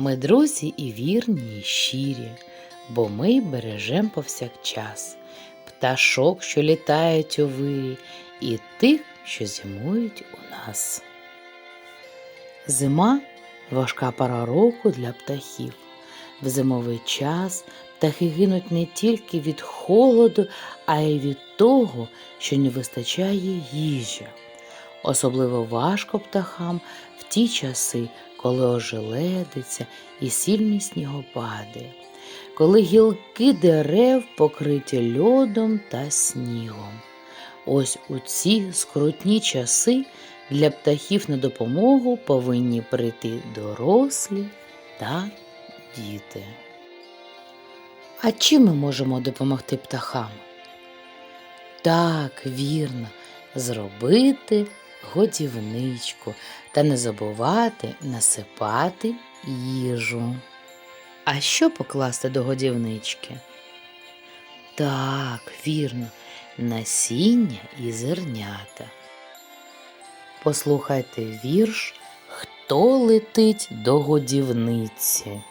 Ми друзі і вірні, і щирі, бо ми бережем повсякчас пташок, що літають у вирі, і тих, що зимують у нас. Зима важка пора року для птахів. В зимовий час птахи гинуть не тільки від холоду, а й від того, що не вистачає їжі. Особливо важко птахам в ті часи, коли ожеледиться і сильні снігопади, коли гілки дерев покриті льодом та снігом. Ось у ці скрутні часи для птахів на допомогу повинні прийти дорослі та діти. А чим ми можемо допомогти птахам? Так, вірно, зробити годівничку та не забувати насипати їжу. А що покласти до годівнички? Так, вірно, насіння і зернята. Послухайте вірш Хто летить до годівниці?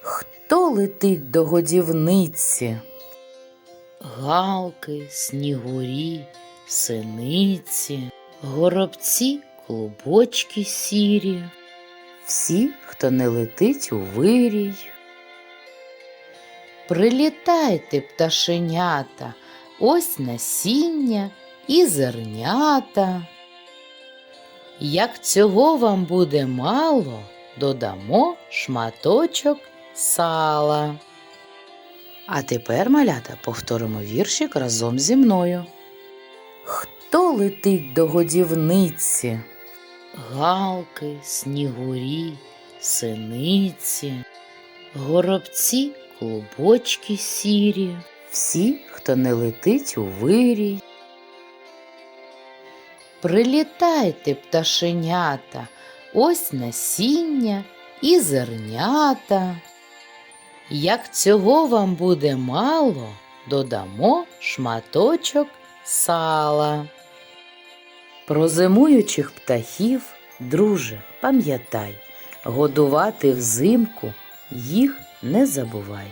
Хто летить до годівниці? Галки, снігурі, синиці, горобці, клубочки сірі. Всі, хто не летить у вирій. Прилітайте, пташенята, ось насіння і зернята. Як цього вам буде мало, додамо шматочок сала. А тепер, малята, повторимо віршик разом зі мною. Хто летить до годівниці? Галки, снігурі, синиці, горобці, клубочки сірі, всі, хто не летить у вирій. Прилітайте, пташенята, ось насіння і зернята. Як цього вам буде мало, додамо шматочок сала. Про зимуючих птахів, друже, пам'ятай, годувати взимку їх не забувай.